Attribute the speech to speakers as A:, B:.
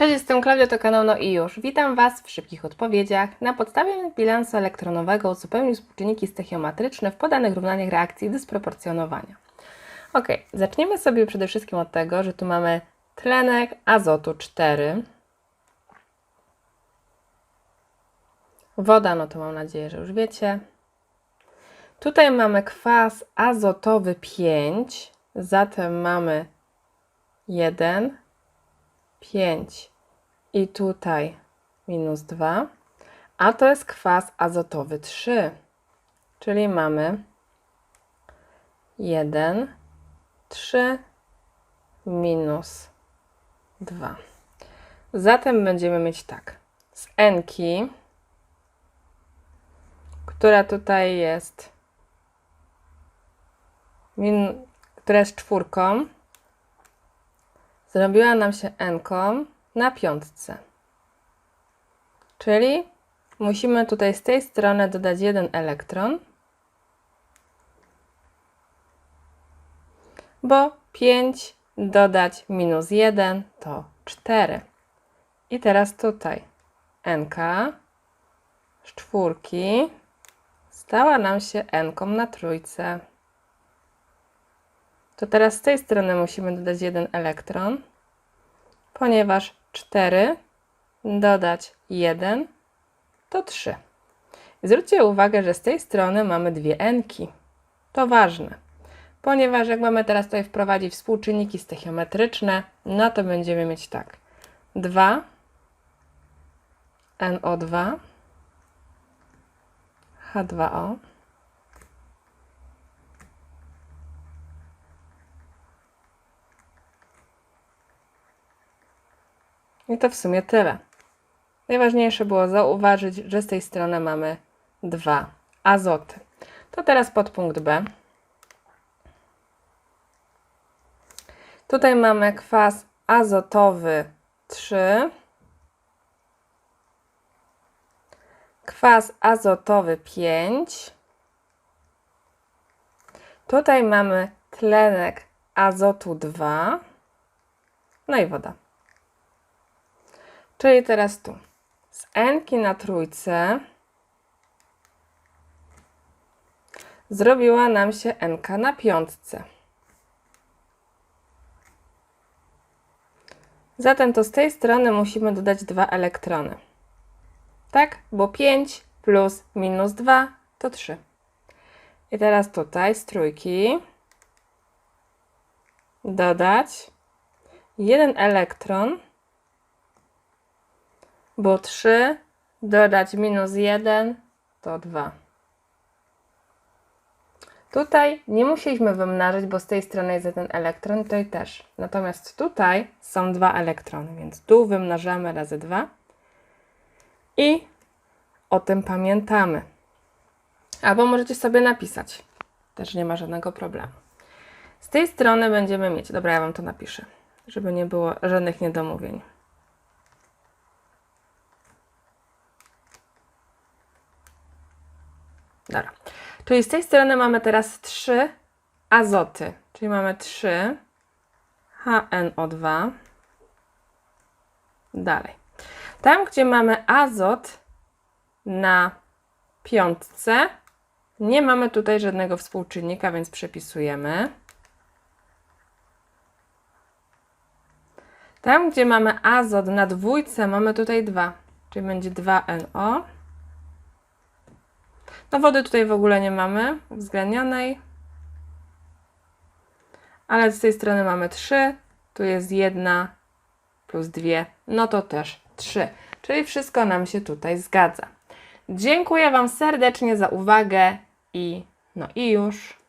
A: Cześć, jestem Klaudia, to No i już. Witam Was w szybkich odpowiedziach. Na podstawie bilansu elektronowego uzupełnił współczynniki stechiometryczne w podanych równaniach reakcji dysproporcjonowania. Ok, zaczniemy sobie przede wszystkim od tego, że tu mamy tlenek azotu 4. Woda, no to mam nadzieję, że już wiecie. Tutaj mamy kwas azotowy 5, zatem mamy 1, 5 i tutaj minus 2, a to jest kwas azotowy 3, czyli mamy 1, 3, minus 2. Zatem będziemy mieć tak, z enki, która tutaj jest, min, która jest czwórką, zrobiła nam się n na piątce. Czyli musimy tutaj z tej strony dodać jeden elektron, bo 5 dodać minus 1 to 4. I teraz tutaj nk z czwórki stała nam się n na trójce. To teraz z tej strony musimy dodać jeden elektron, ponieważ 4 dodać 1 to 3. I zwróćcie uwagę, że z tej strony mamy dwie enki. To ważne, ponieważ jak mamy teraz tutaj wprowadzić współczynniki stechiometryczne, no to będziemy mieć tak. 2 NO2 H2O I to w sumie tyle. Najważniejsze było zauważyć, że z tej strony mamy dwa azoty. To teraz podpunkt B. Tutaj mamy kwas azotowy 3, kwas azotowy 5. Tutaj mamy tlenek azotu 2, no i woda. Czyli teraz tu. Z enki na trójce zrobiła nam się nk na piątce. Zatem to z tej strony musimy dodać dwa elektrony. Tak? Bo 5 plus minus 2 to 3. I teraz tutaj z trójki dodać jeden elektron bo 3 dodać minus 1 to 2. Tutaj nie musieliśmy wymnażyć, bo z tej strony jest jeden elektron, tutaj też. Natomiast tutaj są dwa elektrony, więc tu wymnażamy razy 2 i o tym pamiętamy. Albo możecie sobie napisać. Też nie ma żadnego problemu. Z tej strony będziemy mieć, dobra, ja Wam to napiszę, żeby nie było żadnych niedomówień. Dobra. Czyli z tej strony mamy teraz trzy azoty. Czyli mamy 3 HNO2. Dalej. Tam, gdzie mamy azot na piątce, nie mamy tutaj żadnego współczynnika, więc przepisujemy. Tam, gdzie mamy azot na dwójce, mamy tutaj 2, czyli będzie 2NO. No wody tutaj w ogóle nie mamy uwzględnionej. Ale z tej strony mamy 3. Tu jest 1 plus 2. No to też 3. Czyli wszystko nam się tutaj zgadza. Dziękuję Wam serdecznie za uwagę i no i już.